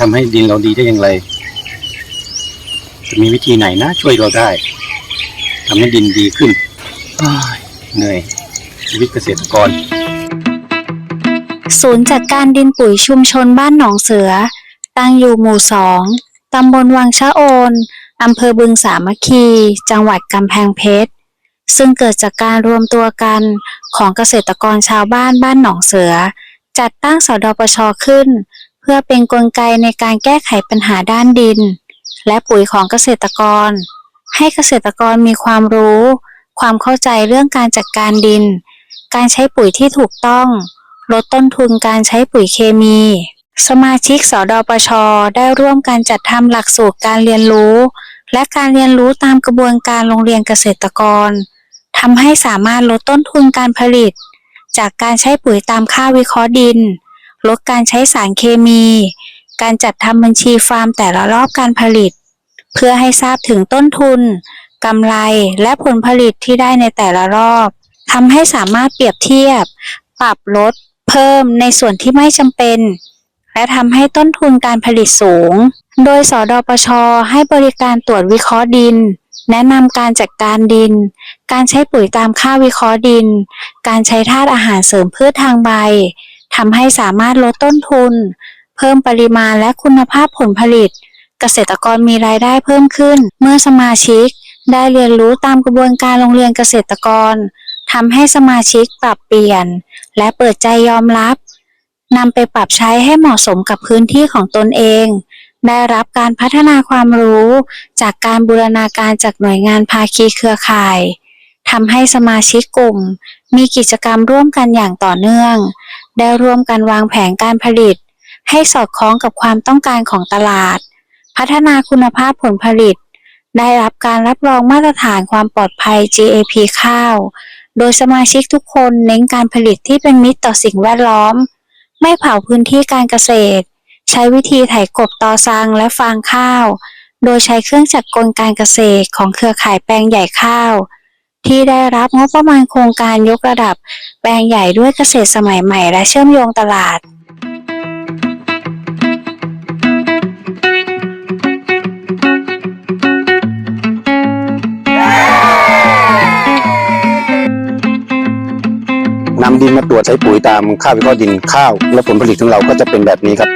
ทำให้ดินเราดีได้อย่างไร จะมีวิธีไหนนะ ช่วยเราได้ทำให้ดินดีขึ้นเหนื่อยชีวิตเกษตรกร ศูนย์จัดการดินปุ๋ยชุมชนบ้านหนองเสือ ตั้งอยู่หมู่สองตำบลวังชะโอนอำเภอบึงสามัคคี จังหวัดกำแพงเพชร ซึ่งเกิดจากการรวมตัวกันของเกษตรกรชาวบ้านบ้านหนองเสือ จัดตั้งสดปชขึ้น เพื่อเป็นกลไกในการแก้ไขปัญหาด้านดิน และปุ๋ยของเกษตรกร ให้เกษตรกรมีความรู้ ความเข้าใจเรื่องการจัดการดิน การใช้ปุ๋ยที่ถูกต้อง ลดต้นทุนการใช้ปุ๋ยเคมี สมาชิกสดปช ได้ร่วมกันจัดทำหลักสูตรการเรียนรู้ และการเรียนรู้ตามกระบวนการโรงเรียนเกษตรกรทำให้สามารถลดต้นทุนการผลิต จากการใช้ปุ๋ยตามค่าวิเคราะห์ดิน ลดการใช้สารเคมี การจัดทำบัญชีฟาร์มแต่ละรอบการผลิต เพื่อให้ทราบถึงต้นทุนกำไรและผลผลิตที่ได้ในแต่ละรอบทำให้สามารถเปรียบเทียบ ปรับลด เพิ่มในส่วนที่ไม่จำเป็น และทำให้ต้นทุนการผลิตสูง โดยสดปช ให้บริการตรวจวิเคราะห์ดิน แนะนำการจัดการดิน การใช้ปุ๋ยตามค่าวิเคราะห์ดิน การใช้ธาตุอาหารเสริมพืชทางใบ ทำให้สามารถลดต้นทุน เพิ่มปริมาณและคุณภาพผลผลิต เกษตรกรมีรายได้เพิ่มขึ้น เมื่อสมาชิก ได้เรียนรู้ตามกระบวนการโรงเรียนเกษตรกรทำให้สมาชิกปรับเปลี่ยน และเปิดใจยอมรับนำไปปรับใช้ให้เหมาะสมกับพื้นที่ของตนเอง ได้รับการพัฒนาความรู้ จากการบูรณาการจากหน่วยงานภาคีเครือข่ายทำให้สมาชิกกลุ่ม มีกิจกรรมร่วมกันอย่างต่อเนื่อง ได้ร่วมกันวางแผนการผลิต ให้สอดคล้องกับความต้องการของตลาด พัฒนาคุณภาพผลผลิต ได้รับการรับรองมาตรฐานความปลอดภัย GAP ข้าว โดยสมาชิกทุกคนเน้นการผลิตที่เป็นมิตรต่อสิ่งแวดล้อม ไม่เผาพื้นที่การเกษตร ใช้วิธีไถกบตอซังและฟางข้าว โดยใช้เครื่องจักรกลการเกษตรของเครือข่ายแปลงใหญ่ข้าว ที่ได้รับงบประมาณโครงการยกระดับ แปลงใหญ่ด้วยเกษตรสมัยใหม่และเชื่อมโยงตลาดนำดินมาตรวจใช้ปุ๋ยตามค่าวิเคราะห์ดินข้าว และผลผลิตของเราก็จะเป็นแบบนี้ครับ